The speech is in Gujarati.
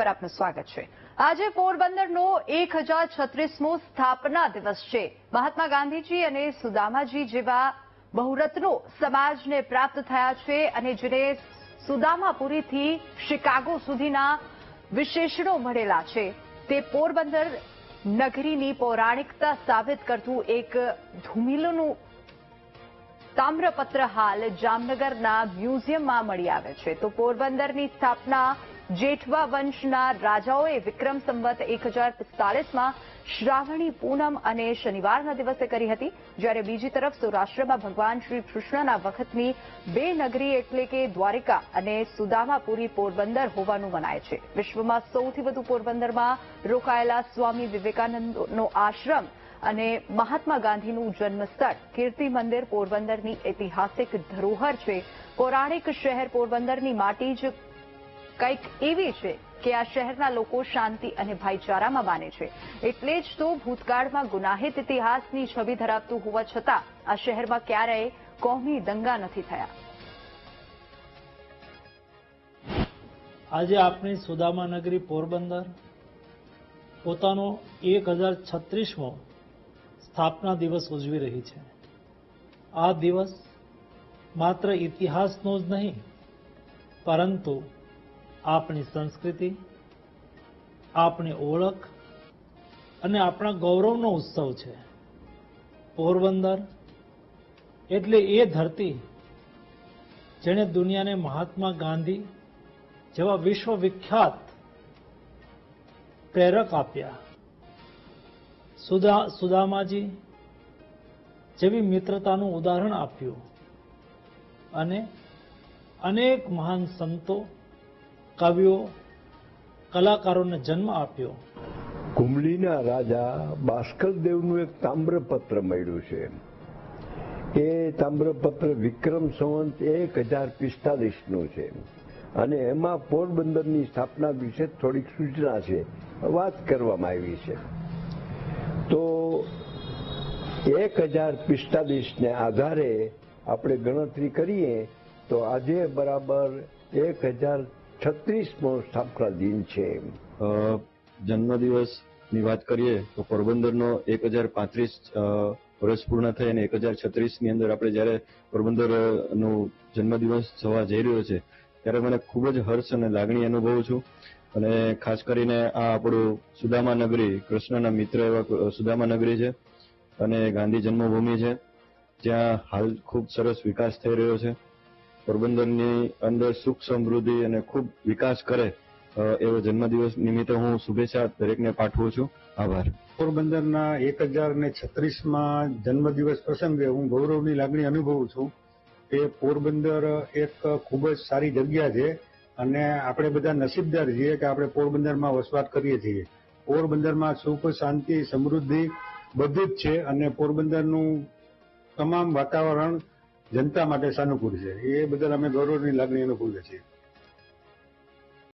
પર આપનું સ્વાગત છે. આજે પોરબંદરનો એક હજાર છત્રીસમો સ્થાપના દિવસ છે. મહાત્મા ગાંધીજી અને સુદામાજી જેવા બહુરત્નો સમાજને પ્રાપ્ત થયા છે અને જેને સુદામાપુરીથી શિકાગો સુધીના વિશેષણો મળેલા છે. તે પોરબંદર નગરીની પૌરાણિકતા સાબિત કરતું એક ધૂમિલોનું તામ્રપત્ર હાલ જામનગરના મ્યુઝિયમમાં મળી આવે છે. તો પોરબંદરની સ્થાપના જેઠવા વંશના રાજાઓએ વિક્રમ સંવત એક હજાર શ્રાવણી પૂનમ અને શનિવારના દિવસે કરી હતી. જ્યારે બીજી તરફ સૌરાષ્ટ્રમાં ભગવાન શ્રી કૃષ્ણના વખતની બે નગરી એટલે કે દ્વારિકા અને સુદામાપુરી પોરબંદર હોવાનું મનાય છે. વિશ્વમાં સૌથી વધુ પોરબંદરમાં રોકાયેલા સ્વામી વિવેકાનંદનો આશ્રમ અને મહાત્મા ગાંધીનું જન્મસ્થળ. કીર્તિ મંદિર પોરબંદરની ઐતિહાસિક ધરોહર છે. પૌરાણિક શહેર પોરબંદરની માટી જ કંઈક એવી છે કે આ શહેરના લોકો શાંતિ અને ભાઈચારામાં માને છે. એટલે જ તો ભૂતકાળમાં ગુનાહિત ઇતિહાસની છબી ધરાવતું હોવા છતાં આ શહેરમાં ક્યારેય કોમી દંગા નથી થયા. આજે આપણી સુદામા નગરી પોરબંદર પોતાનો એક હજાર છત્રીસમો સ્થાપના દિવસ ઉજવી રહી છે. આ દિવસ માત્ર ઇતિહાસનો જ નહીં, પરંતુ આપણી સંસ્કૃતિ, આપણી ઓળખ અને આપણા ગૌરવનો ઉત્સવ છે. પોરબંદર એટલે એ ધરતી જેણે દુનિયાને મહાત્મા ગાંધી જેવા વિશ્વ વિખ્યાત પ્રેરક આપ્યા. સુદા સુદામાજી જેવી મિત્રતાનું ઉદાહરણ આપ્યું અને અનેક મહાન સંતો કવિઓ, કલાકારોને જન્મ આપ્યો. કુંબલીના રાજા ભાસ્કરદેવનું એક તામ્રપત્ર મળ્યું છે. એ તામ્રપત્ર વિક્રમ સંવંત એક હજાર પિસ્તાલીસનું છે. અને એમાં પોરબંદરની સ્થાપના વિશે થોડીક સૂચના છે. વાત કરવામાં આવી છે. તો એક હજાર પિસ્તાલીસને આધારે આપણે ગણતરી કરીએ તો આજે બરાબર એક હજાર છત્રીસમો સ્થાપના દિન છે. જન્મદિવસની વાત કરીએ તો પોરબંદરનો એક હજાર પાંત્રીસ વર્ષ પૂર્ણ થઈ અને એક હજાર છત્રીસની અંદર આપણે જ્યારે પોરબંદરનો જન્મદિવસ થવા જઈ રહ્યો છે, ત્યારે મને ખૂબ જ હર્ષ અને લાગણી અનુભવું છું. અને ખાસ કરીને આ આપણું સુદામા નગરી, કૃષ્ણના મિત્ર એવા સુદામા નગરી છે અને ગાંધી જન્મભૂમિ છે. જ્યાં હાલ ખૂબ સરસ વિકાસ થઈ રહ્યો છે. પોરબંદરની અંદર સુખ સમૃદ્ધિ અને ખૂબ વિકાસ કરે એવો જન્મદિવસ નિમિત્તે હું શુભેચ્છા દરેકને પાઠવું છું. આભાર. પોરબંદરના એક હજાર ને છત્રીસમાં જન્મદિવસ પ્રસંગે હું ગૌરવની લાગણી અનુભવું છું કે પોરબંદર એક ખૂબ જ સારી જગ્યા છે અને આપણે બધા નસીબદાર છીએ કે આપણે પોરબંદરમાં વસવાટ કરીએ છીએ. પોરબંદરમાં સુખ, શાંતિ, સમૃદ્ધિ બધું જ છે અને પોરબંદરનું તમામ વાતાવરણ જનતા માટે સાનુકૂળ છે. એ બદલ અમે ગૌરવની લાગણી અનુભવીએ છીએ.